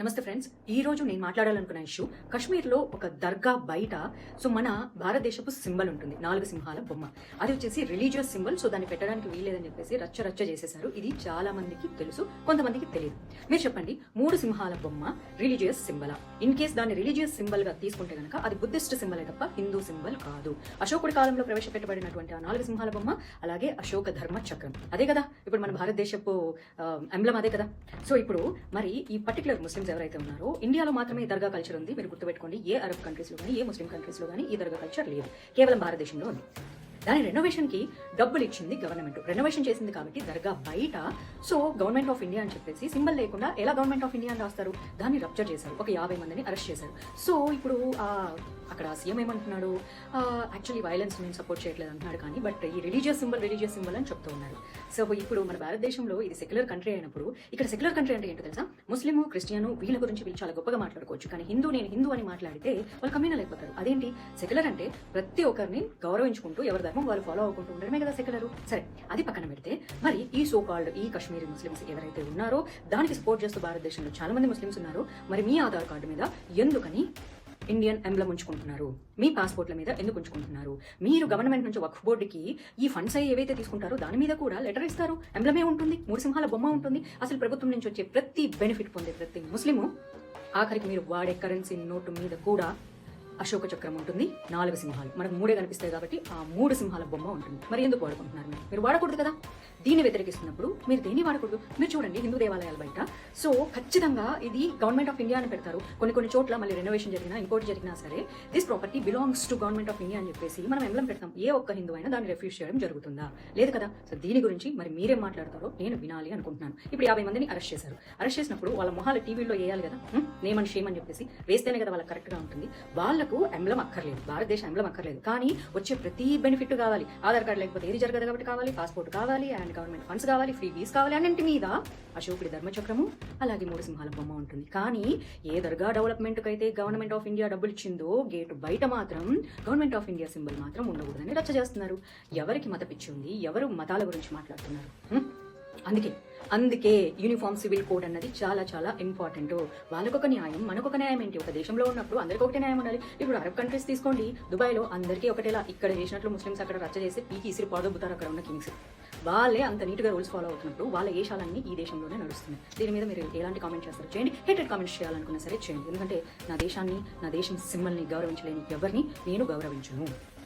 నమస్తే ఫ్రెండ్స్. ఈ రోజు నేను మాట్లాడాలనుకున్న ఇష్యూ కాశ్మీర్లో ఒక దర్గా బయట సో మన భారతదేశపు సింబల్ ఉంటుంది. నాలుగు సింహాల బొమ్మ. అది వచ్చేసి రిలీజియస్ సింబల్ సో దాన్ని పెట్టడానికి వీల్లేదని చెప్పేసి రచ్చ రచ్చ చేసేసారు ఇది చాలా మందికి తెలుసు కొంతమందికి తెలియదు మీరు చెప్పండి మూడు సింహాల బొమ్మ రిలీజియస్ సింబల్? ఇన్ కేస్ దాన్ని రిలీజియస్ సింబల్గా తీసుకుంటే గనక అది బుద్ధిస్ట్ సింబలే తప్ప హిందూ సింబల్ కాదు. అశోకుడి కాలంలో ప్రవేశపెట్టబడినటువంటి ఆ నాలుగు సింహాల బొమ్మ అలాగే అశోక ధర్మ చక్రం. అదే కదా? ఇప్పుడు మన భారతదేశపు ఎంబ్లం అదే కదా? సో ఇప్పుడు మరి ఈ పర్టికులర్ ముస్లిం ముస్లిమ్స్ ఎవరైతే ఉన్నారో ఇండియాలో మాత్రమే ఈ దర్గా కల్చర్ ఉంది. మీరు గుర్తుపెట్టుకోండి ఏ అరబ్ కంట్రీస్లో కానీ ఏ ముస్లిం కంట్రీస్లో కానీ ఈ దర్గా కల్చర్ లేదు. కేవలం భారతదేశంలో ఉంది. దాని రెనోవేషన్కి డబ్బులు ఇచ్చింది గవర్నమెంట్ రెనోవేషన్ చేసింది కాబట్టి దర్గా బయట. సో గవర్నమెంట్ ఆఫ్ ఇండియా అని చెప్పేసి సింబల్ లేకుండా ఎలా గవర్నమెంట్ ఆఫ్ ఇండియా అని రాస్తారు? దాన్ని రప్చర్ చేశారు. ఒక యాభై మందిని అరెస్ట్ చేశారు. సో ఇప్పుడు ఆ అక్కడ సీఎం ఏమంటున్నాడు? యాక్చువల్లీ వైలెన్స్ నేను సపోర్ట్ చేయట్లేదు అంటున్నాడు కానీ బట్ ఈ రిలీజియస్ సింబల్ రిలీజియస్ సింబల్ అని చెప్తూ ఉన్నారు. సో ఇప్పుడు మన భారతదేశంలో ఇది సెక్యులర్ కంట్రీ అయినప్పుడు ఇక్కడ సెక్యులర్ కంట్రీ అంటే ఏంటో తెలుసా? ముస్లిం క్రిస్టియన్ వీళ్ళ గురించి వీళ్ళు చాలా గొప్పగా మాట్లాడుకోవచ్చు. కానీ హిందూ నేను హిందూ అని మాట్లాడితే వాళ్ళు కమ్యూనల్ అయిపోతారు. అదేంటి? సెక్యులర్ అంటే ప్రతి ఒక్కరిని గౌరవించుకుంటూ ఎవరి ధర్మం వాళ్ళు ఫాలో అవ్వకుంటూ ఉండడమే కదా సెక్యులర్ సరే అది పక్కన పెడితే మరి ఈ సో కాల్డ్ ఈ కశ్మీరీ ముస్లిమ్స్ ఎవరైతే ఉన్నారో దానికి సపోర్ట్ చేస్తూ భారతదేశంలో చాలా మంది ముస్లిమ్స్ ఉన్నారు. మరి మీ ఆధార్ కార్డు మీద ఎందుకని ఇండియన్ ఎంబ్లం ఉంచుకుంటున్నారు. మీ పాస్పోర్ట్ల మీద ఎందుకు ఉంచుకుంటున్నారు? మీరు గవర్నమెంట్ నుంచి వక్ఫ్ బోర్డుకి ఈ ఫండ్స్ అయ్యి ఏవైతే తీసుకుంటారో దాని మీద కూడా లెటర్ ఇస్తారు. ఎంబ్లమే ఉంటుంది మూడు సింహాల బొమ్మ ఉంటుంది. అసలు ప్రభుత్వం నుంచి వచ్చే ప్రతి బెనిఫిట్ పొందే ప్రతి ముస్లిము ఆఖరికి మీరు వాడే కరెన్సీ నోటు మీద కూడా అశోక చక్రం ఉంటుంది నాలుగు సింహాలు. మనకు మూడే కనిపిస్తాయి కాబట్టి ఆ మూడు సింహాల బొమ్మ ఉంటుంది. మరి ఎందుకు వాడుకుంటున్నారు మీరు? మీరు వాడకూడదు కదా? దీన్ని వ్యతిరేకిస్తున్నప్పుడు మీరు దేన్ని వాడకూడదు? మీరు చూడండి హిందూ దేవాలయాల బయట. సో ఖచ్చితంగా ఇది గవర్నమెంట్ ఆఫ్ ఇండియా అని పెడతారు. కొన్ని కొన్ని చోట్ల మళ్ళీ రెనోవేషన్ జరిగినా ఇంకోటి జరిగినా సరే this property belongs to government of India అని చెప్పేసి మనం ఎంబ్లం పెడతాం. ఏ ఒక్క హిందూ అయినా దాన్ని రిఫ్యూజ్ చేయడం జరుగుతుందా? లేదు కదా? సో దీని గురించి మరి మీరేం మాట్లాడతారో నేను వినాలి అనుకుంటున్నాను. ఇప్పుడు యాభై మందిని అరెస్ట్ చేశారు. అరెస్ట్ చేసినప్పుడు వాళ్ళ మొహాలు టీవీలో వేయాలి కదా? నేమని షేమ్ అని చెప్పేసి వేస్తేనే కదా వాళ్ళకి కరెక్ట్గా ఉంటుంది. వాళ్ళ వాళ్ళకు ఎంబ్లం అక్కర్లేదు. భారతదేశ ఎంబ్లం అక్కర్లేదు. కానీ వచ్చే ప్రతి బెనిఫిట్ కావాలి. ఆధార్ కార్డు లేకపోతే ఏది జరగదు కాబట్టి కావాలి. పాస్పోర్ట్ కావాలి అండ్ గవర్నమెంట్ ఫండ్స్ కావాలి. ఫ్రీ వీస్ కావాలి. అన్నింటి మీద అశోకుడి ధర్మచక్రము అలాగే మూడు సింహాల బొమ్మ ఉంటుంది. కానీ ఏ దర్గా డెవలప్మెంట్కి అయితే గవర్నమెంట్ ఆఫ్ ఇండియా డబ్బులు ఇచ్చిందో గేటు బయట మాత్రం గవర్నమెంట్ ఆఫ్ ఇండియా సింబల్ మాత్రం ఉండకూడదని రచ్చ చేస్తున్నారు. ఎవరికి మత పిచ్చి ఉంది? ఎవరు మతాల గురించి మాట్లాడుతున్నారు? అందుకే అందుకే యూనిఫామ్ సివిల్ కోడ్ అన్నది చాలా చాలా ఇంపార్టెంట్ వాళ్ళకొక న్యాయం మనకొక న్యాయం ఏంటి? ఒక దేశంలో ఉన్నప్పుడు అందరికీ ఒకటే న్యాయం ఉండాలి. ఇప్పుడు అరబ్ కంట్రీస్ తీసుకోండి. దుబాయ్లో అందరికీ ఒకటేలా ఇక్కడ చేసినట్లు ముస్లిమ్స్ అక్కడ రచ్చ చేసి పీకి ఇసిరి పాడొబ్బుతారు అక్కడ ఉన్న కింగ్స్ వాళ్ళే అంత నీట్గా రూల్స్ ఫాలో అవుతున్నప్పుడు వాళ్ళ ఏషాలన్నీ ఈ దేశంలోనే నడుస్తున్నాయి. దీని మీద మీరు ఎలాంటి కామెంట్ చేస్తారు చేయండి. హేటెడ్ కామెంట్స్ చేయాలనుకున్నా సరే చేయండి. ఎందుకంటే నా దేశాన్ని నా దేశం సిమ్మల్ని గౌరవించలేని ఎవరిని నేను గౌరవించను.